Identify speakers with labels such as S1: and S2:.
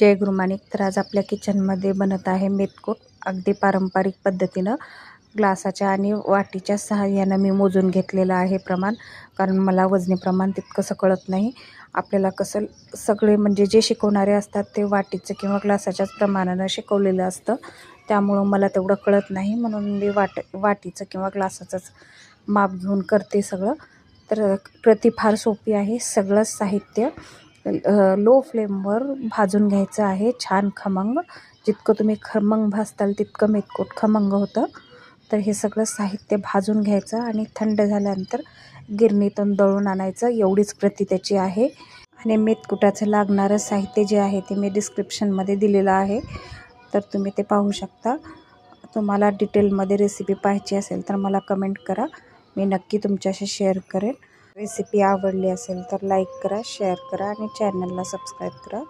S1: जय गुरुमानिक तर आज आपल्या किचनमध्ये बनत आहे मेतकूट. अगदी पारंपरिक पद्धतीनं ग्लासाच्या आणि वाटीच्या सहाय्यानं मी मोजून घेतलेलं आहे प्रमाण. कारण मला वजनी प्रमाण तितकंसं कळत नाही. आपल्याला कसं सगळे म्हणजे जे शिकवणारे असतात ते वाटीचं किंवा ग्लासाच्याच प्रमाणानं शिकवलेलं असतं. त्यामुळं मला तेवढं कळत नाही. म्हणून मी वाट वाटीचं किंवा ग्लासाचंच माप घेऊन करते सगळं. तर प्रती फार सोपी आहे सगळं साहित्य. लो फ्लेमवर भाजून घ्यायचं आहे छान खमंग. जितकं तुम्ही खमंग भाजताल तितकं मेतकूट खमंग होतं. तर हे सगळं साहित्य भाजून घ्यायचं आणि थंड झाल्यानंतर गिरणीतून दळून आणायचं. एवढीच प्रती त्याची आहे. आणि मेतकुटाचं लागणारं साहित्य जे आहे ते मी डिस्क्रिप्शनमध्ये दिलेलं आहे. तर तुम्ही ते पाहू शकता. तुम्हाला डिटेलमध्ये रेसिपी पाहायची असेल तर मला कमेंट करा. मी नक्की तुमच्याशी शेअर करेन रेसिपी आवडली असेल तर लाईक करा शेअर करा आणि चॅनलला सबस्क्राईब करा.